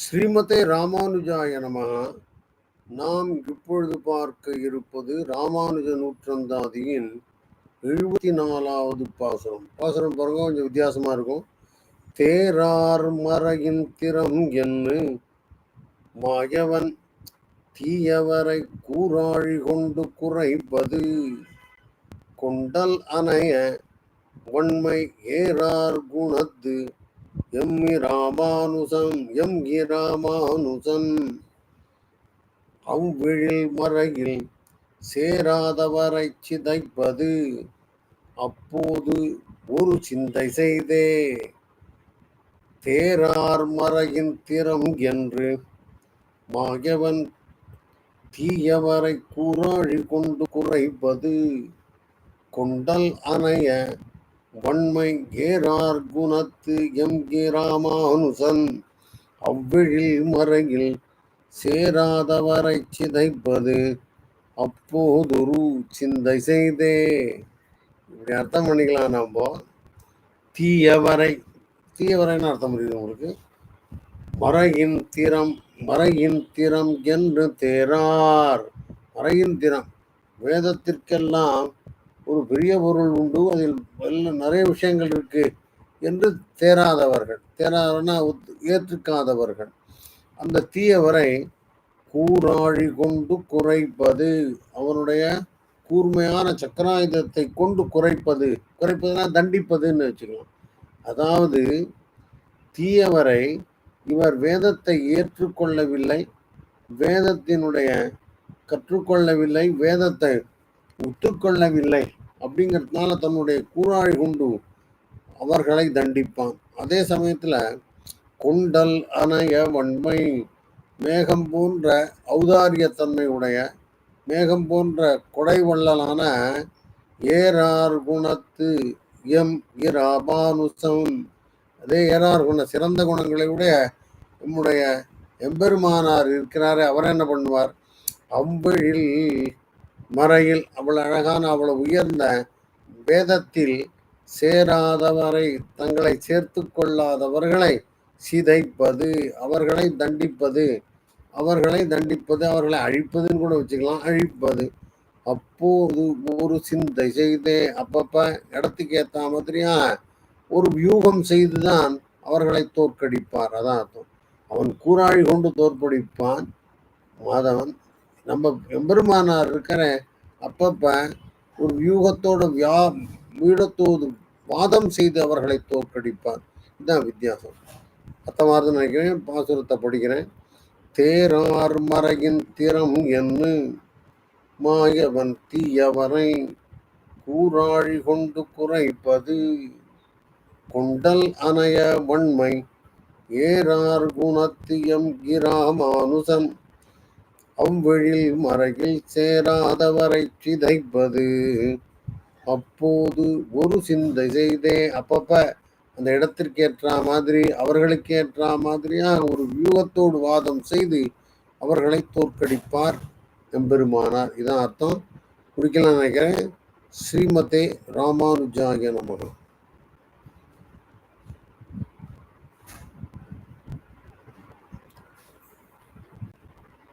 ஸ்ரீமதே ராமானுஜாய நமः நாம் இப்பொழுது பார்க்க இருப்பது ராமானுஜ நூற்றந்தாதியின் எழுபத்தி நாலாவது பாசனம் பாசனம் பாருங்க கொஞ்சம் வித்தியாசமா இருக்கும். தேரார் மறையின் திறம் என்று மாயவன் தீயவரை கூறாழி கொண்டு குறைப்பது. கொண்டல் அணைய வன்மை ஏறார் குணத்து. எம் ராமானுசம் எம் ராமானுசன் அவ்விழில் மறையில் சேராதவரை சிதைப்பது அப்போது ஒரு சிந்தை செய்தே। தேரார் மறையின் திறம் என்று மாயவன் தீயவரை கூறாழி கொண்டு குறைப்பது। கொண்டல் அணைய வன்மை ஏறார் குணத்து எம் கே ராமானுசன். அவ்விழில் மறையில் சேராதவரை சிதைப்பது அப்போதொரு சிந்தை செய்தே. இப்படி அர்த்தம் பண்ணிக்கலாம் நம்ம. தீயவரை தீயவரைன்னு அர்த்தம் புரியுது உங்களுக்கு? மறையின் திறம் மறையின் திறம் என்று தேரார். மறையின் திறம். வேதத்திற்கெல்லாம் ஒரு பெரிய பொருள் உண்டு அதில் நிறைய விஷயங்கள் இருக்கு என்று தேராதவர்கள் தேராதவர்னா ஏற்றுக்காதவர்கள். அந்த தீயவரை கூராழி கொண்டு குறைப்பது அவனுடைய கூர்மையான சக்கராயுதத்தை கொண்டு குறைப்பது குறைப்பதுனா தண்டிப்பதுன்னு வச்சுக்கலாம். அதாவது தீயவரை இவர் வேதத்தை ஏற்றுக்கொள்ளவில்லை வேதத்தினுடைய கற்றுக்கொள்ளவில்லை வேதத்தை ஒத்துக்கொள்ளவில்லை அப்படிங்கிறதுனால தன்னுடைய கூறாழி கொண்டு அவர்களை தண்டிப்பான். அதே சமயத்தில் கொண்டல் அணைய வன்மை மேகம் போன்ற ஔதாரியத்தன்மையுடைய மேகம் போன்ற கொடைவள்ளலான ஏறார் குணத்து எம் இராபானுசம். அதே ஏறார் குண சிறந்த குணங்களை உடைய நம்முடைய எம்பெருமானார் இருக்கிறாரே அவர் என்ன பண்ணுவார்? அம்பழில் மறையில் அவ்வளவு அழகான அவ்வளவு உயர்ந்த வேதத்தில் சேராதவரை தங்களை சேர்த்து கொள்ளாதவர்களை சிதைப்பது அவர்களை தண்டிப்பது அவர்களை தண்டிப்பது அவர்களை அழிப்பதுன்னு கூட வச்சுக்கலாம். அழிப்பது. அப்போது ஒரு சிந்தை செய்தே அப்பப்ப இடத்துக்கு ஏற்ற மாதிரியா ஒரு வியூகம் செய்துதான் அவர்களை தோற்கடிப்பார். அதான் அர்த்தம். அவன் கூறாழி கொண்டு தோற்கடிப்பான் மாதவன் நம்ம எம்பெருமானார் இருக்கிற அப்பப்ப ஒரு வியூகத்தோட வியா வீடத்தோடு வாதம் செய்து அவர்களை தோற்கடிப்பார். இதுதான் வித்தியாசம். அத்தமாதிரி நினைக்கிறேன் பாசுரத்தை படிக்கிறேன். தேரார் மறையின் திறம் என்று மாயவன் தீயவரை கூறாழி கொண்டு குறைப்பது. கொண்டல் அணைய வன்மை. ஏறார் குணத்தியம் கிராமானுசன் அவ்வழில் மறையில் சேராதவரை சிதைப்பது. அப்போது ஒரு சிந்தை செய்தே அப்பப்ப அந்த இடத்திற்கேற்ற மாதிரி அவர்களுக்கு மாதிரியாக ஒரு வியூகத்தோடு வாதம் செய்து அவர்களை தோற்கடிப்பார் எம்பெருமானார். இதான் அர்த்தம். குறிக்கலாம் நினைக்கிறேன் ஸ்ரீமதே ராமானுஜாய நமகம்